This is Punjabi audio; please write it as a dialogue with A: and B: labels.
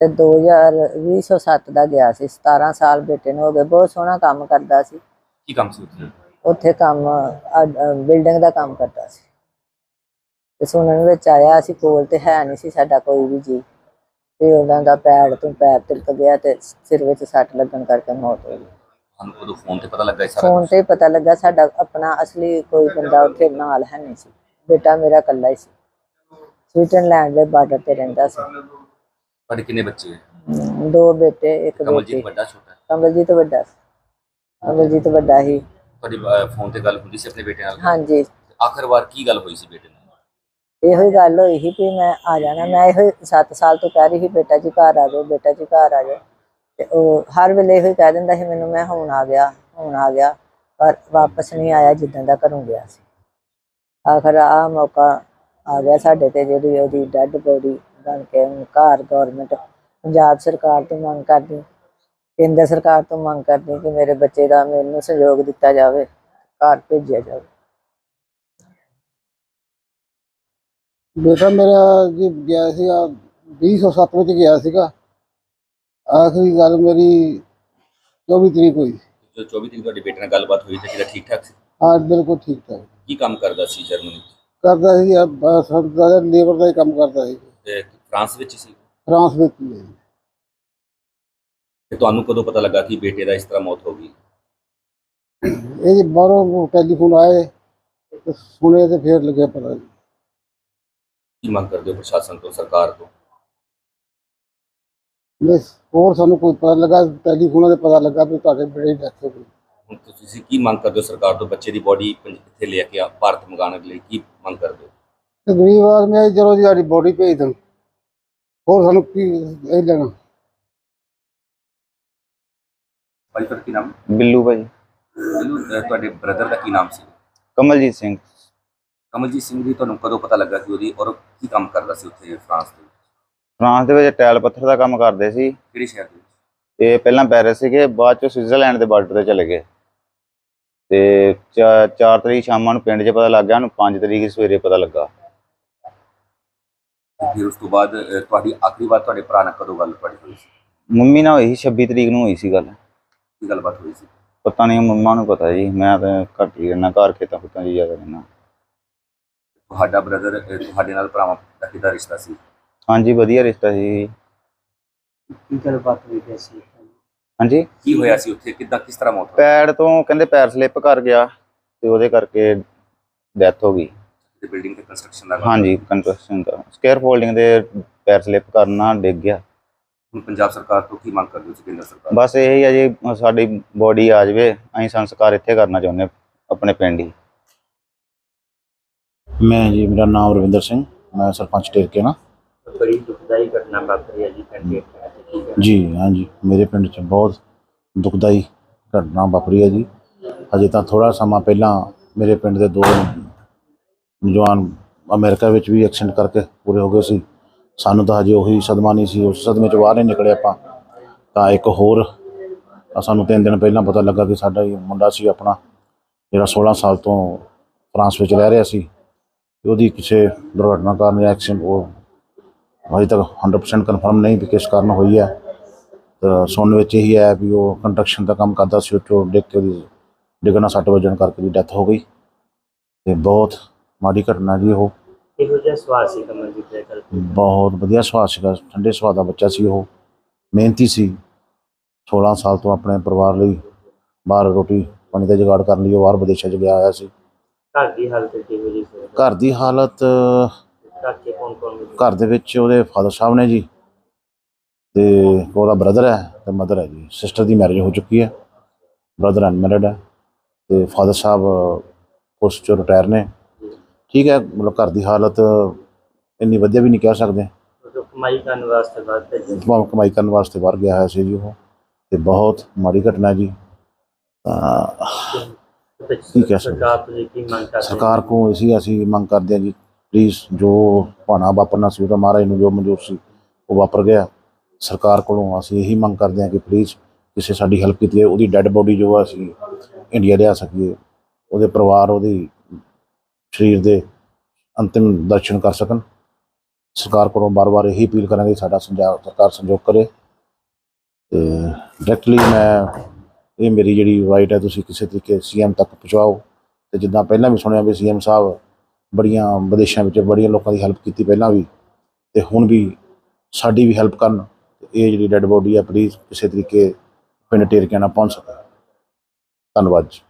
A: ਤੇ 2007 ਦਾ ਗਿਆ ਸੀ 17 ਸਾਲ ਬੇਟੇ ਨੂੰ ਹੋ ਗਏ ਬਹੁਤ ਸੋਹਣਾ ਕੰਮ ਕਰਦਾ ਸੀ।
B: ਕੀ ਕੰਮ ਸੀ ਉੱਥੇ?
A: ਉੱਥੇ ਕੰਮ ਬਿਲਡਿੰਗ ਦਾ ਕੰਮ ਕਰਦਾ ਸੀ। ਤੇ ਸੁਣਨ ਵਿੱਚ ਆਇਆ ਸੀ ਕੋਲ ਤੇ ਹੈ ਨਹੀਂ ਸੀ ਸਾਡਾ ਕੋਈ ਵੀ ਜੀ। ਤੇ ਉਹਨਾਂ ਦਾ ਪੈਰ ਤੋਂ ਪੈਰ ਤਿਲਕ ਗਿਆ ਤੇ ਸਿਰ ਵਿੱਚ ਸੱਟ ਲੱਗਣ ਕਰਕੇ ਮੌਤ ਹੋ ਗਈ।
B: ਤੁਹਾਨੂੰ ਉਦੋਂ ਫੋਨ ਤੇ ਪਤਾ ਲੱਗਾ ਇਹ ਸਾਰਾ
A: ਫੋਨ ਤੇ ਪਤਾ ਲੱਗਾ ਸਾਡਾ ਆਪਣਾ ਅਸਲੀ ਕੋਈ ਬੰਦਾ ਉੱਥੇ ਨਾਲ ਹੈ ਨਹੀਂ ਸੀ। ਬੇਟਾ ਮੇਰਾ ਇਕੱਲਾ ਹੀ ਸੀ। ਸਵਿਟਜ਼ਰਲੈਂਡ ਦੇ ਬਾਰਡਰ ਤੇ ਰਹਿੰਦਾ ਸੀ।
B: ਤੁਹਾਡੇ ਕਿੰਨੇ ਬੱਚੇ ਹੈ?
A: ਦੋ ਬੇਟੇ ਇੱਕ ਬੇਟੀ।
B: ਕਮਲਜੀਤ ਵੱਡਾ ਛੋਟਾ?
A: ਕਮਲਜੀਤ ਵੱਡਾ ਸੀ। ਕਮਲਜੀਤ ਵੱਡਾ ਹੀ
B: ਤੁਹਾਡੀ ਫੋਨ ਤੇ ਗੱਲ ਹੁੰਦੀ ਸੀ ਆਪਣੇ ਬੇਟੇ ਨਾਲ?
A: ਹਾਂਜੀ।
B: ਆਖਰ ਵਾਰ ਕੀ ਗੱਲ ਹੋਈ ਸੀ ਬੇਟੇ ਨਾਲ?
A: ਇਹੋ ਹੀ ਗੱਲ ਹੋਈ ਸੀ ਵੀ ਮੈਂ ਆ ਜਾਣਾ। ਮੈਂ ਇਹੋ 7 ਸਾਲ ਤੋਂ ਕਹਿ ਰਹੀ ਸੀ ਬੇਟਾ ਜੀ ਘਰ ਆ ਜਾਓ ਬੇਟਾ ਜੀ ਘਰ ਆ ਜਾਓ। ਤੇ ਉਹ ਹਰ ਵੇਲੇ ਇਹੋ ਹੀ ਕਹਿ ਦਿੰਦਾ ਸੀ ਮੈਨੂੰ ਮੈਂ ਹੁਣ ਆ ਗਿਆ ਹੁਣ ਆ ਗਿਆ। ਪਰ ਵਾਪਸ ਨਹੀਂ ਆਇਆ ਜਿੱਦਾਂ ਦਾ ਘਰੋਂ ਗਿਆ ਸੀ। ਆਖਰ ਆ ਮੌਕਾ ਆ ਗਿਆ ਸਾਡੇ ਤੇ ਜਿਹੜੀ ਉਹਦੀ ਡੈੱਡ ਬੋਡੀ ਬਣ ਕੇ ਘਰ ਗਵਰਨਮੈਂਟ ਪੰਜਾਬ ਸਰਕਾਰ ਤੋਂ ਮੰਗ ਕਰਦੀ ਕੇਂਦਰ ਸਰਕਾਰ ਤੋਂ ਮੰਗ ਕਰਦੀ ਕਿ ਮੇਰੇ ਬੱਚੇ ਦਾ ਮੈਨੂੰ ਸਹਿਯੋਗ ਦਿੱਤਾ ਜਾਵੇ ਘਰ ਭੇਜਿਆ ਜਾਵੇ।
C: ਬੇਟਾ ਮੇਰਾ ਜੀ ਗਿਆ ਸੀਗਾ 2007 ਵਿੱਚ ਗਿਆ ਸੀਗਾ। ਆਖਰੀ ਗੱਲ ਮੇਰੀ 24 ਤਰੀਕ ਹੋਈ।
B: ਜੋ 24 ਤਰੀਕ ਤੁਹਾਡੇ ਬੇਟੇ ਨਾਲ ਗੱਲਬਾਤ ਹੋਈ ਤੇ ਕਿਹੜਾ ਠੀਕ ਠਾਕ ਸੀ?
C: ਹਾਂ ਬਿਲਕੁਲ ਠੀਕ ਠਾਕ
B: ਕੀ ਕੰਮ ਕਰਦਾ ਸੀ ਜਰਮਨੀ 'ਚ?
C: ਕਰਦਾ ਸੀ ਸਰਦਾਰ ਲੇਬਰ ਦਾ ਹੀ ਕੰਮ ਕਰਦਾ ਸੀ।
B: ਤੇ ਫਰਾਂਸ ਵਿੱਚ ਸੀ?
C: ਫਰਾਂਸ ਵਿੱਚ ਹੀ ਹੈ।
B: ਤੇ ਤੁਹਾਨੂੰ ਕਦੋਂ ਪਤਾ ਲੱਗਾ ਕਿ ਬੇਟੇ ਦਾ ਇਸ ਤਰ੍ਹਾਂ ਮੌਤ ਹੋ ਗਈ?
C: ਇਹ ਜੀ ਬਾਹਰੋਂ ਟੈਲੀਫੋਨ ਆਏ ਤੇ ਸੁਣੇ ਤੇ ਫੇਰ ਲੱਗਿਆ ਪਤਾ ਜੀ।
B: ਕੀ ਮੰਗ ਕਰਦੇ ਹੋ ਪ੍ਰਸ਼ਾਸਨ ਤੋਂ ਸਰਕਾਰ ਤੋਂ?
C: ਬਸ ਹੋਰ ਸਾਨੂੰ ਕੋਈ ਪਤਾ ਲੱਗਾ ਟੈਲੀਫੋਨਾਂ ਤੇ ਪਤਾ ਲੱਗਾ ਵੀ ਤੁਹਾਡੇ ਬੇਟੇ ਦੀ ਡੈਥ ਹੋ ਗਈ।
B: ਹੁਣ ਤੁਸੀਂ ਕੀ ਮੰਗ ਕਰਦੇ ਹੋ ਸਰਕਾਰ ਤੋਂ ਬੱਚੇ ਦੀ ਬੋਡੀ ਇੱਥੇ ਲੈ ਕੇ ਆ ਭਾਰਤ ਮੰਗਾਉਣ ਲਈ ਕੀ ਮੰਗ ਕਰਦੇ ਹੋ?
C: ਗਰੀਬ ਆਦਮੀ ਆ ਜੀ, ਚਲੋ ਜੀ ਸਾਡੀ ਬੋਡੀ ਭੇਜ ਦੇਣ। ਹੋਰ ਸਾਨੂੰ ਕੀ ਇਹ ਲੈਣਾ?
B: ਭਾਈ ਤੁਹਾਡਾ ਕੀ ਨਾਮ?
D: ਬਿੱਲੂ ਭਾਈ।
B: ਅਹ, ਤੁਹਾਡੇ ਬ੍ਰਦਰ ਦਾ ਕੀ ਨਾਮ ਸੀ?
D: ਕਮਲਜੀਤ ਸਿੰਘ।
B: ਕਮਲਜੀਤ ਸਿੰਘ ਜੀ ਤੁਹਾਨੂੰ ਕਦੋਂ ਪਤਾ ਲੱਗਾ ਕਿ ਉਹਦੀ ਔਰ ਕੀ ਕੰਮ ਕਰਦਾ ਸੀ ਉੱਥੇ ਫਰਾਂਸ ਦੇ ਵਿੱਚ?
D: ਫਰਾਂਸ ਦੇ ਵਿੱਚ ਟੈਲ ਪੱਥਰ ਦਾ ਕੰਮ ਕਰਦੇ ਸੀ।
B: ਕਿਹੜੇ ਸ਼ਹਿਰ ਦੇ ਵਿੱਚ?
D: ਤੇ ਪਹਿਲਾਂ ਪੈਰਿਸ ਸੀਗੇ ਬਾਅਦ ਚ ਸਵਿਟਜ਼ਰਲੈਂਡ ਦੇ ਬਾਰਡਰ ਤੇ ਚਲੇ ਗਏ। ਤੇ 4 ਤਰੀਕ ਸ਼ਾਮਾਂ ਨੂੰ ਪਿੰਡ 'ਚ ਪਤਾ ਲੱਗ ਗਿਆ ਉਹਨੂੰ 5 ਤਰੀਕ ਸਵੇਰੇ ਪਤਾ ਲੱਗਾ।
B: ਤੇ ਫਿਰ ਉਸ ਤੋਂ ਬਾਅਦ ਅਹ, ਤੁਹਾਡੀ ਆਖਰੀ ਵਾਰ ਤੁਹਾਡੇ ਭਰਾ ਨਾਲ ਕਦੋਂ ਗੱਲ ਤੁਹਾਡੀ ਹੋਈ ਸੀ?
D: ਮੰਮੀ ਨਾਲ ਹੋਈ ਸੀ 26 ਤਰੀਕ ਨੂੰ ਹੋਈ ਸੀ ਗੱਲ।
B: ਕੀ ਗੱਲਬਾਤ ਹੋਈ ਸੀ?
D: ਪਤਾ ਨਹੀਂ ਮੰਮਾ ਨੂੰ ਪਤਾ ਜੀ। ਮੈਂ ਤਾਂ ਘੱਟ ਹੀ ਰਹਿਣਾ ਘਰ ਖੇਤਾਂ ਖੁੱਤਾਂ 'ਚ ਜ਼ਿਆਦਾ ਰਹਿਣਾ
B: ਤੁਹਾਡਾ ਬ੍ਰਦਰ ਤੁਹਾਡੇ ਨਾਲ ਭਰਾਵਾਂ ਦਾ ਕਿਹਦਾ ਰਿਸ਼ਤਾ ਸੀ?
D: ਹਾਂਜੀ ਵਧੀਆ ਰਿਸ਼ਤਾ ਸੀ।
C: ਕੀ ਗੱਲਬਾਤ ਹੋਈ ਸੀ?
D: ਹਾਂਜੀ?
B: ਕੀ ਹੋਇਆ ਸੀ ਉੱਥੇ? ਕਿੱਦਾਂ ਕਿਸ ਤਰ੍ਹਾਂ ਮੌਤ ਹੋਈ?
D: ਪੈੜ ਤੋਂ ਕਹਿੰਦੇ ਪੈਰ ਸਲਿੱਪ ਕਰ ਗਿਆ ਤੇ ਉਹਦੇ ਕਰਕੇ ਡੈਥ ਹੋ ਗਈ।
B: ਤੇ ਬਿਲਡਿੰਗ ਤੇ ਕੰਸਟਰਕਸ਼ਨ ਦਾ
D: ਹਾਂਜੀ ਕੰਸਟਰਕਸ਼ਨ ਦਾ। ਸਕੇਅਰ ਫੋਲਡਿੰਗ ਦੇ ਪੈਰ ਸਲਿੱਪ ਕਰਨਾ ਡਿੱਗ ਗਿਆ।
B: ਹੁਣ ਪੰਜਾਬ ਸਰਕਾਰ ਤੋਂ ਕੀ ਮੰਗ ਕਰਦੇ ਹੋ ਤੁਸੀਂ ਕੇਂਦਰ ਸਰਕਾਰ
D: ਬਸ ਇਹ ਹੀ ਆ ਜੀ ਸਾਡੀ ਬੋਡੀ ਆ ਜਾਵੇ ਅਸੀਂ ਸੰਸਕਾਰ ਇੱਥੇ ਕਰਨਾ ਚਾਹੁੰਦੇ ਹਾਂ, ਆਪਣੇ ਪਿੰਡ ਹੀ।
E: ਮੈਂ ਜੀ ਮੇਰਾ ਨਾਮ ਰਵਿੰਦਰ ਸਿੰਘ ਮੈਂ ਸਰਪੰਚ ਟੇਰਕੇ ਨਾ
F: ਬੜੀ ਦੁਖਦਾਈ ਘਟਨਾ ਵਾਪਰੀ ਹੈ ਜੀ ਹੈ
E: ਜੀ ਹਾਂਜੀ ਮੇਰੇ ਪਿੰਡ 'ਚ ਬਹੁਤ ਦੁਖਦਾਈ ਘਟਨਾ ਵਾਪਰੀ ਹੈ ਜੀ। ਅਜੇ ਤਾਂ ਥੋੜਾ ਸਮਾਂ ਪਹਿਲਾਂ ਮੇਰੇ ਪਿੰਡ ਦੇ ਦੋ ਜਵਾਨ ਅਮਰੀਕਾ ਵਿੱਚ ਵੀ ਐਕਸੀਡੈਂਟ ਕਰਕੇ ਪੂਰੇ ਹੋ ਗਏ ਸੀ। ਸਾਨੂੰ ਤਾਂ ਹਜੇ ਉਹੀ ਸਦਮਾ ਨਹੀਂ ਸੀ, ਉਸ ਸਦਮੇ 'ਚ ਬਾਹਰ ਨਹੀਂ ਨਿਕਲੇ ਆਪਾਂ। ਤਾਂ ਇੱਕ ਹੋਰ ਸਾਨੂੰ ਤਿੰਨ ਦਿਨ ਪਹਿਲਾਂ ਪਤਾ ਲੱਗਾ ਕਿ ਸਾਡਾ ਹੀ ਮੁੰਡਾ ਸੀ ਆਪਣਾ, ਜਿਹੜਾ 16 ਸਾਲ ਤੋਂ ਫਰਾਂਸ ਵਿੱਚ ਰਹਿ ਰਿਹਾ ਸੀ। ਉਹਦੀ ਕਿਸੇ ਦੁਰਘਟਨਾ ਕਾਰਨ ਐਕਸੀਡੈਂਟ ਉਹ ਅਜੇ ਤੱਕ 100% ਕਨਫਰਮ ਨਹੀਂ ਵੀ ਕਿਸ ਕਾਰਨ ਹੋਈ ਹੈ। ਤਾਂ ਸੁਣਨ ਵਿੱਚ ਇਹੀ ਹੈ ਵੀ ਉਹ ਕੰਸਟਰਕਸ਼ਨ ਦਾ ਕੰਮ ਕਰਦਾ ਸੀ, ਉੱਥੋਂ ਡਿੱਗ ਕੇ ਡਿੱਗਣਾ ਸੱਟ ਵੱਜਣ ਕਰਕੇ ਦੀ ਡੈਥ ਹੋ ਗਈ। ਤੇ ਬਹੁਤ ਮਾੜੀ ਘਟਨਾ ਜੀ ਉਹ।
F: ਇਹੋ ਜਿਹਾ ਸਵਾਲ ਸੀ ਕਮਲਜੀਤ ਦੇ ਕਰ
E: ਬਹੁਤ ਵਧੀਆ ਸੁਭਾਅ ਸੀਗਾ ਠੰਡੇ ਸੁਭਾਅ ਦਾ ਬੱਚਾ ਸੀ ਉਹ। ਮਿਹਨਤੀ ਸੀ। 16 ਸਾਲ ਤੋਂ ਆਪਣੇ ਪਰਿਵਾਰ ਲਈ ਬਾਹਰ ਰੋਟੀ ਪਾਣੀ ਦਾ ਜੁਗਾੜ ਕਰਨ ਲਈ ਉਹ ਬਾਹਰ ਵਿਦੇਸ਼ਾਂ 'ਚ ਗਿਆ ਹੋਇਆ ਸੀ।
F: ਘਰ ਦੀ ਹਾਲਤ ਕਿਹੋ ਜਿਹੀ ਸੀ?
E: ਘਰ ਦੀ ਹਾਲਤ
F: ਘਰ ਕੌਣ ਕੌਣ?
E: ਘਰ ਦੇ ਵਿੱਚ ਉਹਦੇ ਫਾਦਰ ਸਾਹਿਬ ਨੇ ਜੀ ਤੇ ਉਹਦਾ ਬ੍ਰਦਰ ਹੈ ਤੇ ਮਦਰ ਹੈ ਜੀ। ਸਿਸਟਰ ਦੀ ਮੈਰਿਜ ਹੋ ਚੁੱਕੀ ਹੈ। ਬ੍ਰਦਰ ਅਨਮੈਰਿਡ ਹੈ ਤੇ ਫਾਦਰ ਸਾਹਿਬ ਪੋਸਟ ਚੋਂ ਰਿਟਾਇਰ ਨੇ। ਠੀਕ ਹੈ ਮਤਲਬ ਘਰ ਦੀ ਹਾਲਤ ਇੰਨੀ ਵਧੀਆ ਵੀ ਨਹੀਂ ਕਹਿ ਸਕਦੇ।
F: ਕਮਾਈ ਕਰਨ ਵਾਸਤੇ ਬਾਅਦ ਭੇਜਿਆ।
E: ਭਾਵੇਂ ਕਮਾਈ ਕਰਨ ਵਾਸਤੇ ਬਾਹਰ ਗਿਆ ਹੋਇਆ ਸੀ ਜੀ ਉਹ। ਤੇ ਬਹੁਤ ਮਾੜੀ ਘਟਨਾ ਜੀ। ਤਾਂ ਕੀ ਕਹਿ ਸਕਦੇ?
F: ਸਰਕਾਰ ਤੋਂ ਜੀ ਕੀ ਮੰਗ ਕਰਦੇ
E: ਸਰਕਾਰ ਕੋਲ ਅਸੀਂ ਅਸੀਂ ਮੰਗ ਕਰਦੇ ਹਾਂ ਜੀ ਪਲੀਜ਼ ਜੋ ਭਾਣਾ ਵਾਪਰਨਾ ਸੀ ਉਹ ਤਾਂ ਮਹਾਰਾਜ ਨੂੰ ਜੋ ਮਨਜ਼ੂਰ ਸੀ ਉਹ ਵਾਪਰ ਗਿਆ। ਸਰਕਾਰ ਕੋਲੋਂ ਅਸੀਂ ਇਹੀ ਮੰਗ ਕਰਦੇ ਹਾਂ ਕਿ ਪਲੀਜ਼ ਕਿਸੇ ਸਾਡੀ ਹੈਲਪ ਕੀਤੀ ਜਾਵੇ ਉਹਦੀ ਡੈੱਡ ਬੋਡੀ ਜੋ ਆ ਅਸੀਂ ਇੰਡੀਆ ਲਿਆ ਸਕੀਏ ਉਹਦੇ ਪਰਿਵਾਰ ਉਹਦੀ ਸਰੀਰ ਦੇ ਅੰਤਿਮ ਦਰਸ਼ਨ ਕਰ ਸਕਣ। ਸਰਕਾਰ ਕੋਲੋਂ ਬਾਰ-ਬਾਰ ਇਹੀ ਅਪੀਲ ਕਰਾਂਗੇ, ਸਾਡਾ ਸੰਜਾ, ਸਰਕਾਰ ਸੰਯੋਗ ਕਰੇ। ਤੇ ਡਾਇਰੈਕਟਲੀ ਮੈਂ ਇਹ ਮੇਰੀ ਜਿਹੜੀ ਵਾਈਟ ਹੈ, ਤੁਸੀਂ ਕਿਸੇ ਤਰੀਕੇ ਸੀਐਮ ਤੱਕ ਪਹੁੰਚਾਓ। ਤੇ ਜਿੱਦਾਂ ਪਹਿਲਾਂ ਵੀ ਸੁਣਿਆ ਵੀ ਸੀਐਮ ਸਾਹਿਬ ਬੜੀਆਂ ਵਿਦੇਸ਼ਾਂ ਵਿੱਚ ਬੜੀਆਂ ਲੋਕਾਂ ਦੀ ਹੈਲਪ ਕੀਤੀ ਪਹਿਲਾਂ ਵੀ, ਤੇ ਹੁਣ ਵੀ ਸਾਡੀ ਵੀ ਹੈਲਪ ਕਰਨ। ਤੇ ਇਹ ਜਿਹੜੀ ਡੈੱਡ ਬੋਡੀ ਹੈ ਪਲੀਜ਼ ਕਿਸੇ ਤਰੀਕੇ ਪਿੰਡ ਟੇਰਕਿਆਂ ਨਾਲ ਪਹੁੰਚ ਸਕੇ ਧੰਨਵਾਦ ਜੀ।